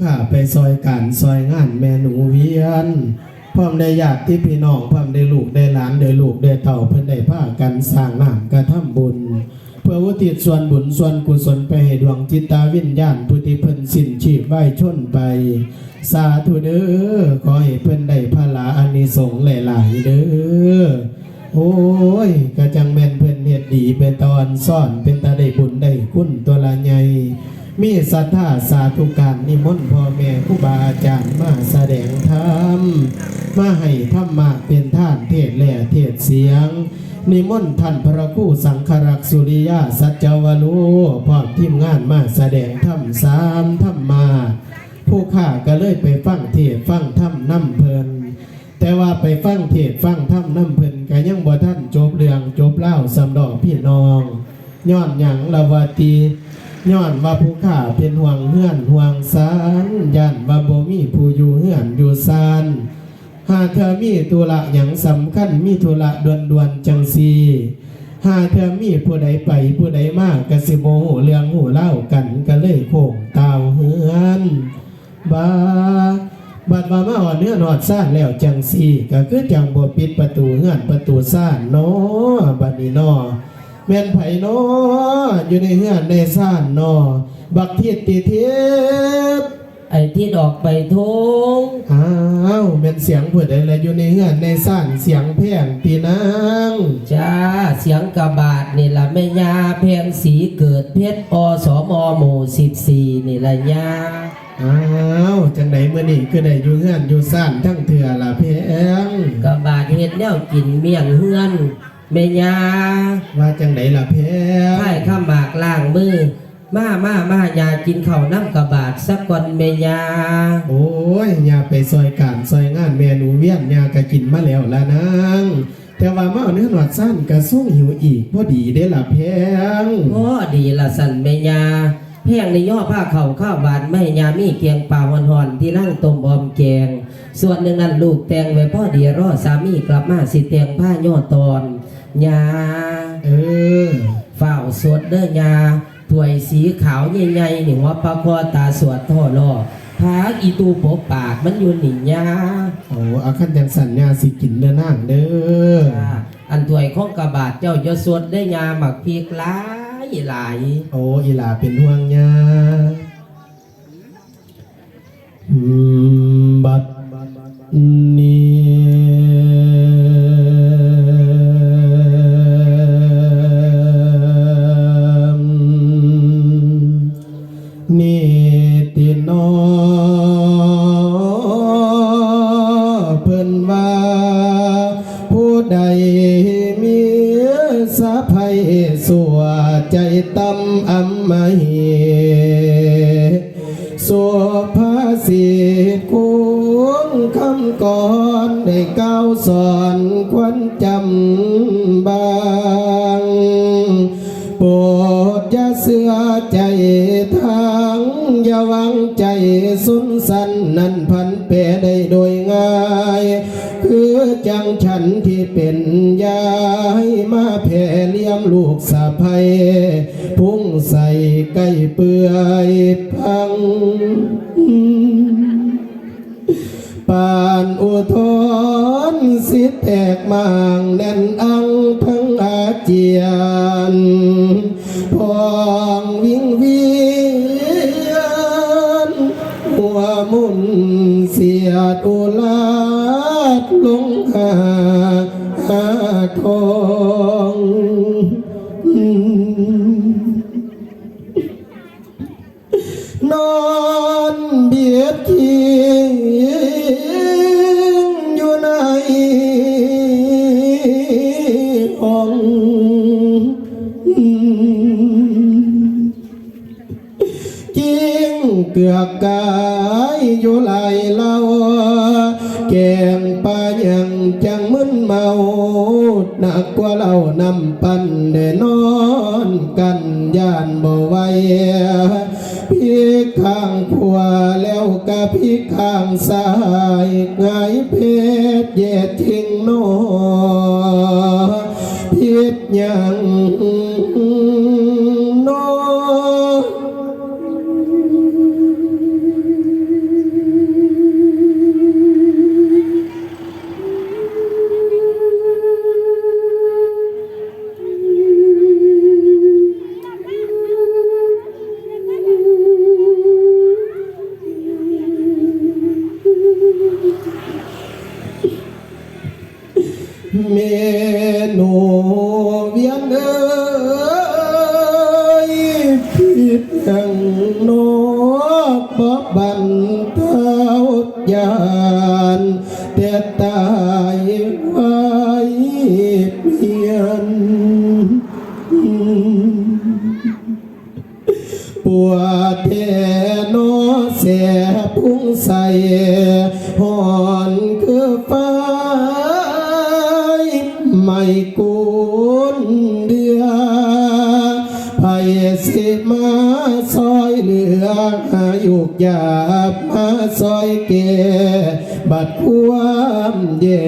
ข้าไปซอยการซอยงานแม่หนูเวียนพร้อมได้ญาติที่พี่น้องพร้อมได้ลูกได้หลานได้ลูกได้เต่าเพิ่นได้พากันสร้างน้ำกระทำบุญ เพื่ออุทิศส่วนบุญส่วนกุศลไปให้ดวงจิตตาวิญญาณผู้ที่เพิ่นสิ้นชีพไหวชนไป สาธุเด้อขอให้เพิ่นได้พลาอานิสงส์หลายๆเด้อโอ้ยกระจังแม่นเพิ่นเฮ็ดดีเป็นตอนซ่อนเป็นตาได้บุญได้คุณตัวละใหญ่ มีศรัทธาสาธุการนิมนต์พ่อแม่ครูบาอาจารย์มาแสดงธรรมมาให้ธรรมะเป็นท่านเทศแหล่เทศเสียง นิมนต์ท่านพระคู่สังฆรักษ์สุริยาสัจจวโลพร้อมทีมงานมาแสดงธรรมสามธรรมมา ผู้ข้าก็เลยไปฟังเทศฟังธรรมน้ำเพลินแต่ว่าไปฟังเทศฟังธรรมน้ำเพลินก็ยังบ่ท่านจบเรื่องจบเล่าสำดอกพี่น้องย้อนหยังละวาตี ย้อนว่าผู้ข้าเป็นห่วงเฮือนห่วงซานย่านว่าบ่มีผู้อยู่เฮือนอยู่ซานหากเธอมีธุระอย่างสำคัญมีธุระด่วนจังซีหากเธอมีผู้ใดไปผู้ใดมากกสิโมโหเรื่องหูเล่ากันก็เลยโค้งตาวเฮือนบาบัดมามาอ่อนเนื้อนอดซ่านแล้วจังซีก็คือจังบ่ปิดประตูเฮือนประตูซ่านเนาะบัดนี้เนาะ แม่นไผเนาะอยู่ในเฮือนในซ่านเนาะบักเทียดติเทียบไอ้ที่ดอกไปทุงอ้าวเป็นเสียงเผื่อใดละอยู่ในเฮือนในซ่านเสียงแพงตีนางจ้าเสียงกระบาดนี่ละแม่ยาเพียงสีเกิดเพชรอสมหมู่สิบสี่นี่ละยาอ้าวจังไดเมื่อนี่คือได้อยู่เฮือนอยู่ซ่านทั้งเถื่อละแพงกระบาดเฮ็ดแนวกินเมี่ยงเฮือน แม่ยาว่าจังไดละแพงไข่ข้ามบากล่างมือมามามาอยากินข้าวน้ำกระบาดสักก่อนแม่ยา โอ้ยอย่าไปซอยการซอยงานแม่หนูเวียนยาก็กินมาแล้วละนางแต่ว่ามาเอาเนื้อหนวดสั้นก็ส่งหิวอีกพอดีได้ละแพงโอ้ดีละสันแม่ยาเพียงในย่อผ้าเข่าข้าวบานแม่ยามีเกียงป่าหอนๆที่นั่งต้มอมแกง ส่วนหนึ่งนั้นลูกแต่งไว้พ่อเดียรอสามีกลับมาสิแต่งผ้าย่อตอน ยาเออเฝ้าสวดเด้อยาถ้วยสีขาวใหญ่ๆนี่ว่าปลาคอตาสวดท่อรอพาอีตูปกปากมันอยู่หนิยาโอ้อาคันจังสันยาสิกินเด้อนางเด้อจ้าอันถ้วยของกระบาดเจ้าจะสวดได้อยาหมักพีกหลายหลายโอ้อีหลาเป็นห่วงยาอืมบัด อนได้ก้าวสอนควันจำบางโปรดอย่าเสือใจทางอย่าวังใจสุนสันนั้นพันเปรได้โดยง่าย คือจังฉันที่เป็นยายมาแผ่เลี้ยมลูกสะพยพุ่งใส่ใกล้เปื่อยพัง ปานอุทนสิแตกมางแน่นอังทั้งอาเจียนพองวิงวียนหัวมุนเสียดอว กิ้งเกือกกายอยู่ไหลเล่าแกงปลายังจังมึนเมาหนักกว่าเรานำปันได้นอนกันย่านบ่ไหวพี่ข้างขวาแล้วก็พี่ข้างซ้ายไงายเพชรเย็ดทิ้งโน อพิษยังายานแต่ตายไว้เพียนปวดแทนอเสพุ่งใส่หอ ยุกยาบมาซอยเกบัดความเย็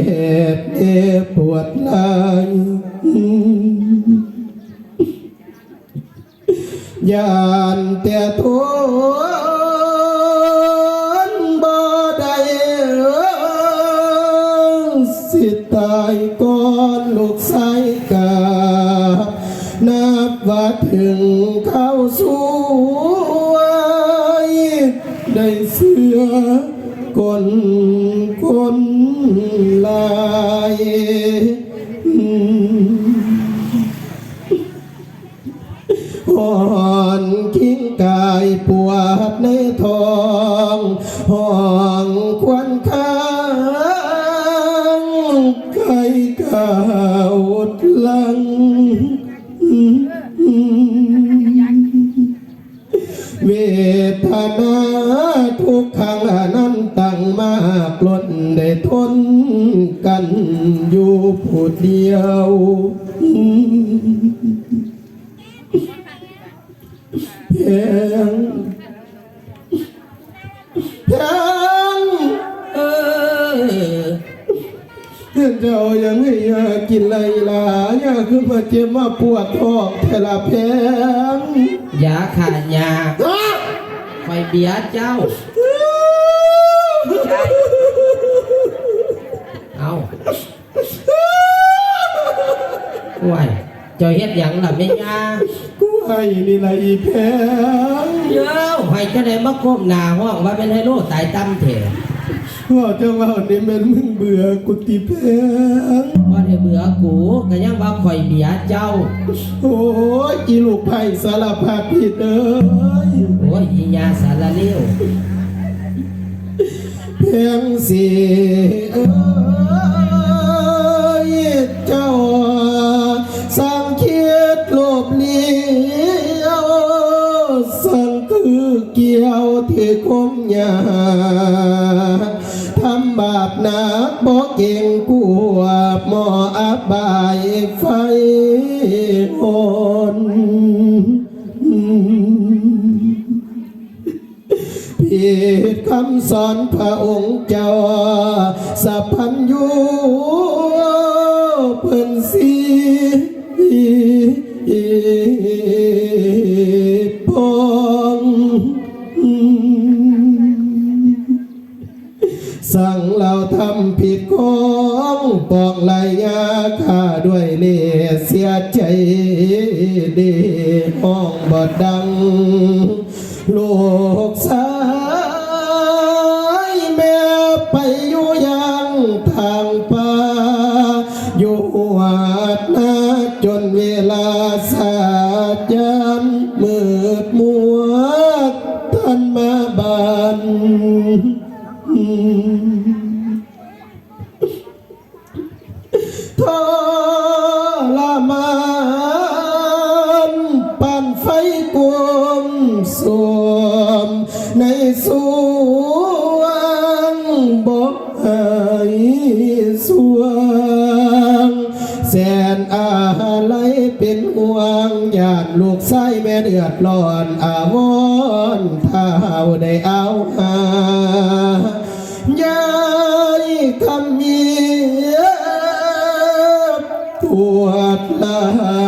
บเจ็บปวดหลังยานแต่ทุน อนคิงกายปวดในท้องหอ เพียงเพียงเออเจ้ายังให้ยากินไรล่ะยาคือมาเจ็บมาปวดท้องแต่ละเพียงยาขาดยาไฟเบียร์เจ้า เอาไหวเจ้าเฮ็ดหยังล่ะแม่ยา กูให้นี่ละอีเพียงเดี๋ยวให้จะได้มาก้มหน้าห้องว่าเป็นไฮโลตายตั้มเถอะว่าเจ้าว่านี่แมันมึงเบื่อกูตีเพียงว่าได้เบื่อกูก็ยังว่าข่อยเบียเจ้า โอ้ยอีลูกไผ่สารพัดผิดเอ้ยโอ้ยอียาสารเลวเพียงสิเอ้ย เกี่ยวที่คมยาทำบาปหนักบ่เก่งกลัวหมออับบายไฟโอนผิดคำสอนพระองค์เจ้าสัพพัญญู องปองลายยาข้าด้วยเล่เสียใจเดห้องบอดดัง ลูกสายแม่ไปอยู่ยังทางป่าอยู่วัดนาจนเวลาสาดยันมืดมัวท่านมาบัน ลูกไส้แม่เดือดร้อนอาวอนเท้าได้เอาหายายคำเมียปวดหลา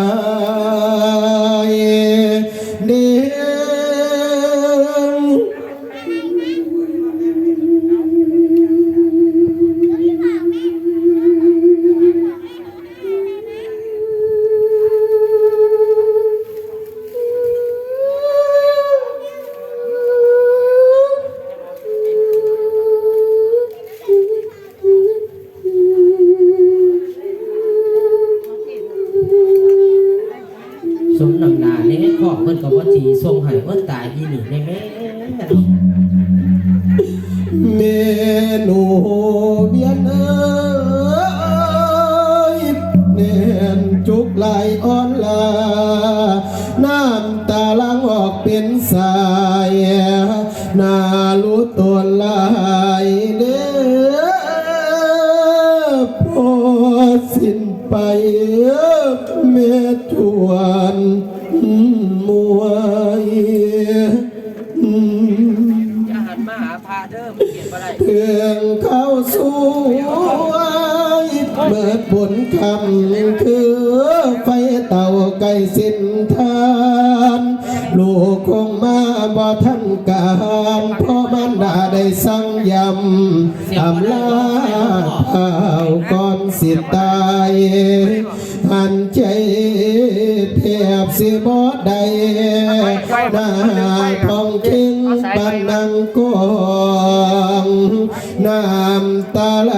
เม รเพื่องเข้าสู่เมื่อผลคำคือไฟเต่าไก่สิ้นทาน ลูกคงมาบ่ทันการพ่อมันดาได้สั่งยำอำลาข้าวก่อนสิตายหันใจเทียบสิบ่ได้น้าทองจึ งบันนังกองน้ำตาไหล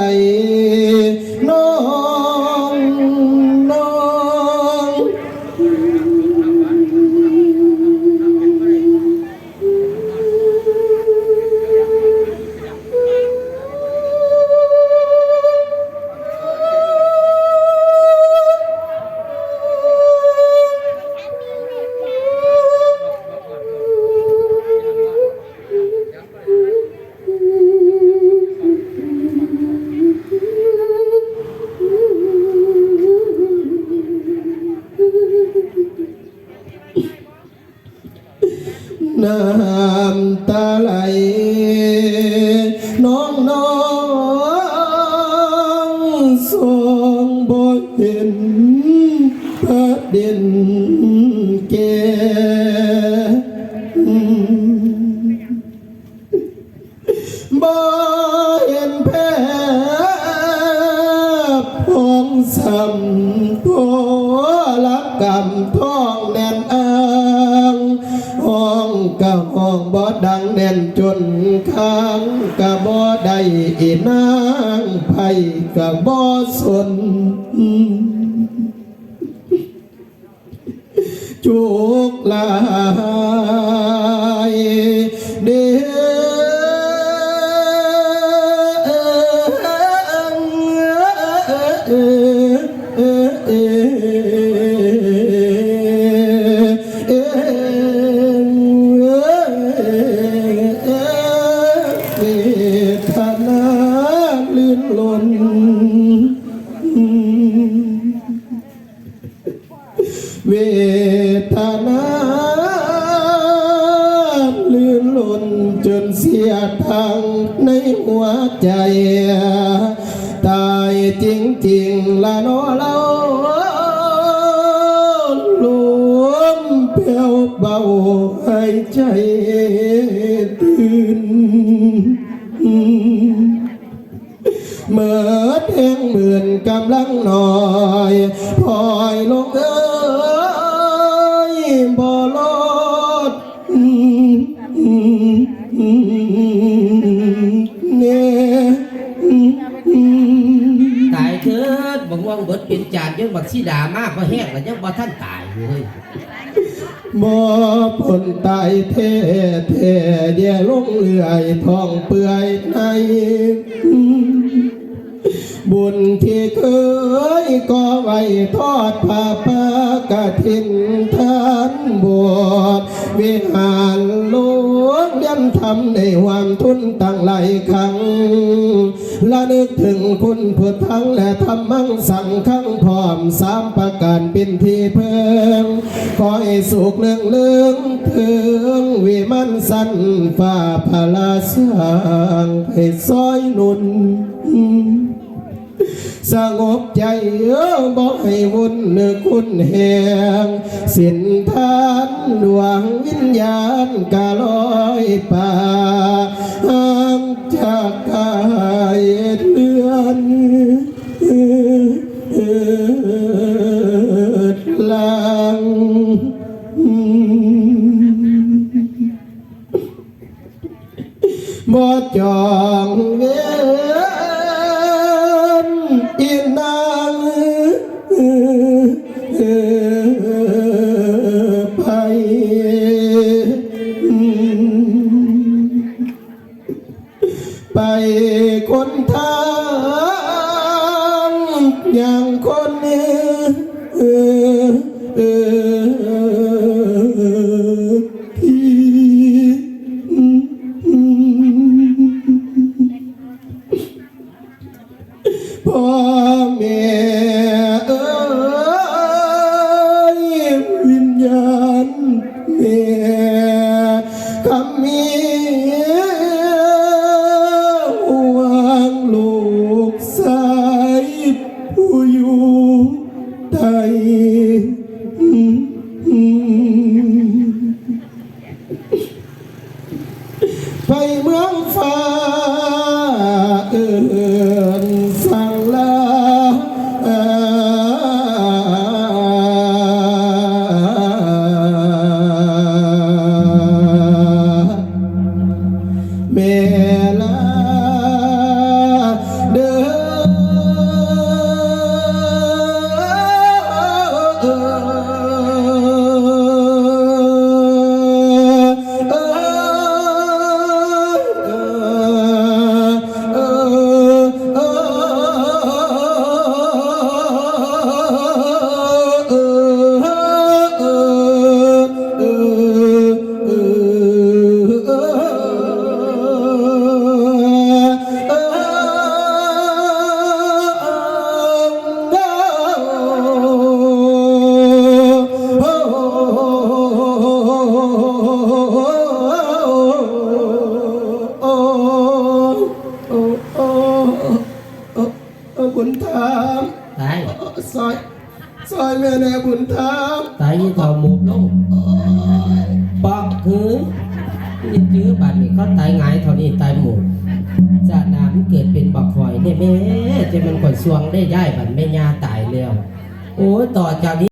น้ำตาไหล กะห้องบ่ดังแน่นจนค้างกะบ่ได้อีนางไผกะบ่สนจุกลา เมื่อเทงหมื่นกำลังหน่อยพลอยลงเอ้ยบ่ลดอืมอืมอืมเนี่ยอืมอืมตายเถิดบังว่างเบิดเป็นจานยังบักสีดามากพอแห้งแล้วยังบ่ท่านตายอยู่เลยบ่ผลตายเท่เท่เดียลงเลื่อยทองเปื่อยใน บุญที่เคยก่อไว้ทอดผ้าปากระทินทานบวชวิหารหลวงเลี้ยนทำในความทุนตั้งหลายครั้งละนึกถึงคุณพุทธังและธรรมังสั่งขังพร้อมสามประการเป็นที่เพิ่งขอให้สุขเรื่องเรื่องถึงวิมันสันฝ่าพลาสร้างให้ซอยนุน สงบใจเออบ่ให้วุ่นเนื้อคุณแหงสินทานดวงวิญญาณกาลอยป่าห่างจากกายเลือนเอิดลังบ่จอง คนทา